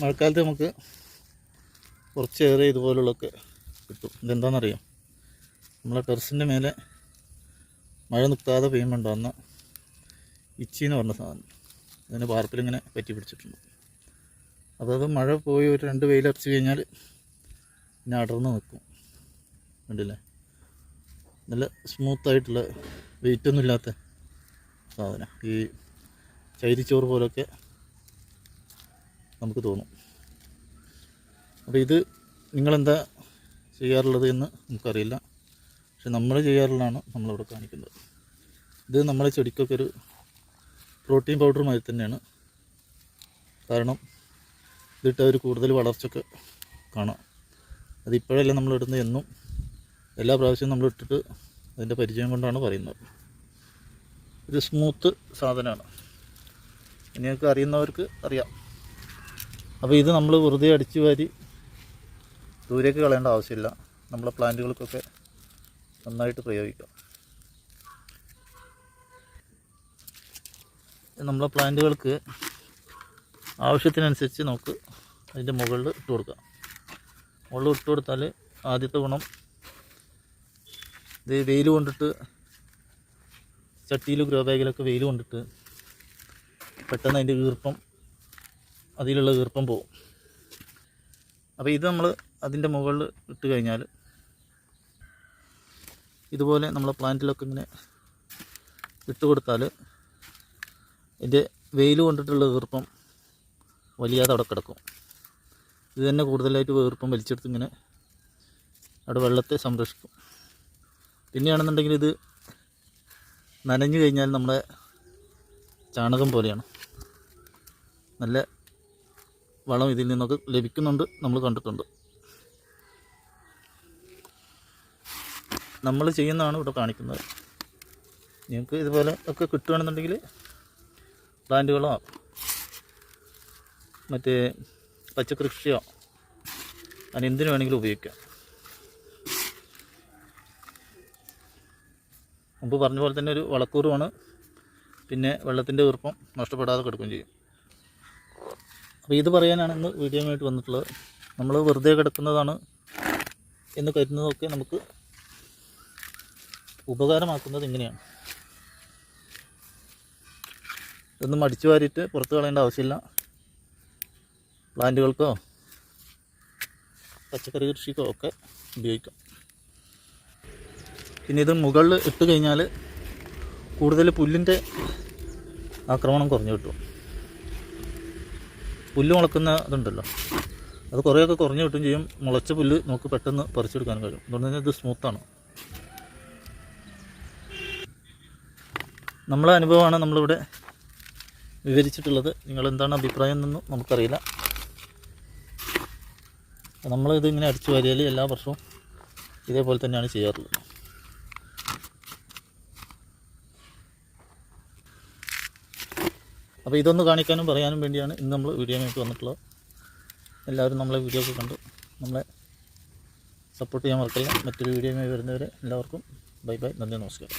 മഴക്കാലത്ത് നമുക്ക് കുറച്ചേറെ ഇതുപോലുള്ളതൊക്കെ കിട്ടും. ഇതെന്താണെന്നറിയാം? നമ്മളെ ടെറസിന്റെ മേലെ മഴ നിൽക്കാതെ പെയ്യുമ്പോൾ വന്ന ഇച്ചി എന്ന് പറഞ്ഞ സാധനം. അതിന് വാർപ്പിലിങ്ങനെ പറ്റി പിടിച്ചിട്ടുണ്ട്. അതായത് മഴ പോയി ഒരു രണ്ട് വെയിലറച്ച് കഴിഞ്ഞാൽ പിന്നെ അടർന്ന് നിൽക്കും. കണ്ടില്ലേ? നല്ല സ്മൂത്തായിട്ടുള്ള വെയിറ്റൊന്നും ഇല്ലാത്ത സാധനം. ഈ ചൈരിച്ചോറ് പോലൊക്കെ നമുക്ക് തോന്നും. അപ്പോൾ ഇത് നിങ്ങളെന്താ ചെയ്യാറുള്ളത് എന്ന് നമുക്കറിയില്ല. പക്ഷെ നമ്മൾ ചെയ്യാറുള്ളതാണ് നമ്മളിവിടെ കാണിക്കുന്നത്. ഇത് നമ്മളെ ചെടിക്കൊക്കെ ഒരു പ്രോട്ടീൻ പൗഡർ മാതിരി തന്നെയാണ്. കാരണം ഇതിട്ട് അവർ കൂടുതൽ വളർച്ചയൊക്കെ കാണാം. അതിപ്പോഴല്ല നമ്മൾ എന്നും എല്ലാ പ്രാവശ്യവും നമ്മൾ ഇട്ടിട്ട് അതിന്റെ പരിചയം കൊണ്ടാണ് പറയുന്നത്. ഇത് സ്മൂത്ത് സാധനമാണ്. ഇനിയൊക്കെ അറിയുന്നവർക്ക് അറിയാം. അപ്പോൾ ഇത് നമ്മൾ വെറുതെ അടിച്ചു വാരി ദൂരേക്ക് കളയേണ്ട ആവശ്യമില്ല. നമ്മളെ പ്ലാന്റുകൾക്കൊക്കെ നന്നായിട്ട് പ്രയോഗിക്കാം. നമ്മളെ പ്ലാന്റുകൾക്ക് ആവശ്യത്തിനനുസരിച്ച് നമുക്ക് അതിന്റെ മുകളിൽ ഇട്ട് കൊടുക്കാം. മുകളിൽ ഇട്ട് കൊടുത്താൽ ആദ്യത്തെ ഗുണം ഇത് വെയിൽ കൊണ്ടിട്ട് ചട്ടിയിൽ ഗ്രോ ബാഗിലൊക്കെ വെയിൽ കൊണ്ടിട്ട് പെട്ടെന്ന് അതിന്റെ ഈർപ്പം അതിലുള്ള ഈർപ്പം പോവും. അപ്പോൾ ഇത് നമ്മൾ അതിന്റെ മുകളിൽ ഇട്ട് കഴിഞ്ഞാൽ ഇതുപോലെ നമ്മൾ പ്ലാന്റിലൊക്കെ ഇങ്ങനെ ഇട്ട് കൊടുത്താൽ ഇതിന്റെ വെയിൽ കൊണ്ടിട്ടുള്ള ഈർപ്പം വലിയാതെ അവിടെ കിടക്കും. ഇത് തന്നെ കൂടുതലായിട്ട് ഈർപ്പം വലിച്ചെടുത്ത് ഇങ്ങനെ അവിടെ വെള്ളത്തെ സംരക്ഷിക്കും. പിന്നെയാണെന്നുണ്ടെങ്കിൽ ഇത് നനഞ്ഞു കഴിഞ്ഞാൽ നമ്മുടെ ചാണകം പോലെയാണ്. നല്ല വളം ഇതിൽ നിന്നൊക്കെ ലഭിക്കുന്നുണ്ട് നമ്മൾ കണ്ടിട്ടുണ്ട്. നമ്മൾ ചെയ്യുന്നതാണ് ഇവിടെ കാണിക്കുന്നത്. നിങ്ങൾക്ക് ഇതുപോലെ ഒക്കെ കിട്ടുകയാണെന്നുണ്ടെങ്കിൽ പ്ലാന്റുകളോ മറ്റേ പച്ചക്കൃഷിയോ അങ്ങനെ എന്തിനു വേണമെങ്കിലും ഉപയോഗിക്കാം. മുമ്പ് പറഞ്ഞ പോലെ തന്നെ ഒരു വളക്കൂറുമാണ്. പിന്നെ വെള്ളത്തിന്റെ ഈർപ്പം നഷ്ടപ്പെടാതെ കിടക്കുകയും ചെയ്യും. അപ്പോൾ ഇത് പറയാനാണ് ഇന്ന് വീഡിയോയുമായിട്ട് വന്നിട്ടുള്ളത്. നമ്മൾ വെറുതെ കിടക്കുന്നതാണ് എന്ന് കരുതുന്നതൊക്കെ നമുക്ക് ഉപകാരമാക്കുന്നത് ഇങ്ങനെയാണ്. ഇതൊന്നും അടിച്ചു വാരിയിട്ട് പുറത്ത് കളയേണ്ട ആവശ്യമില്ല. പ്ലാന്റുകൾക്കോ പച്ചക്കറി കൃഷിക്കോ ഒക്കെ ഉപയോഗിക്കാം. പിന്നെ ഇത് മുകളിൽ ഇട്ട് കഴിഞ്ഞാൽ കൂടുതൽ പുല്ലിന്റെ ആക്രമണം കുറഞ്ഞു കിട്ടും. പുല്ല് മുളക്കുന്ന ഇതുണ്ടല്ലോ. അത് കുറേയൊക്കെ കുറഞ്ഞു കിട്ടും ചെയ്യും. മുളച്ച പുല്ല് നമുക്ക് പെട്ടെന്ന് പറിച്ചെടുക്കാൻ കഴിയും. അതുകൊണ്ട് തന്നെ ഇത് സ്മൂത്താണ് നമ്മളെ അനുഭവമാണ് നമ്മളിവിടെ വിവരിച്ചിട്ടുള്ളത്. നിങ്ങളെന്താണ് അഭിപ്രായം എന്നൊന്നും നമുക്കറിയില്ല. നമ്മളിത് ഇങ്ങനെ അടിച്ചു വാരിയാൽ എല്ലാ വർഷവും ഇതേപോലെ തന്നെയാണ് ചെയ്യാറുള്ളത്. അപ്പോൾ ഇതൊന്ന് കാണിക്കാനും പറയാനും വേണ്ടിയാണ് ഇന്ന് നമ്മൾ വീഡിയോയിലേക്ക് വന്നിട്ടുള്ളത്. എല്ലാവരും നമ്മളെ വീഡിയോ ഒക്കെ കണ്ട്. നമ്മളെ സപ്പോർട്ട് ചെയ്യാൻ മറക്കില്ല. മറ്റൊരു വീഡിയോയുമായി വരുന്നവരെ എല്ലാവർക്കും ബൈ ബൈ നന്ദി നമസ്കാരം.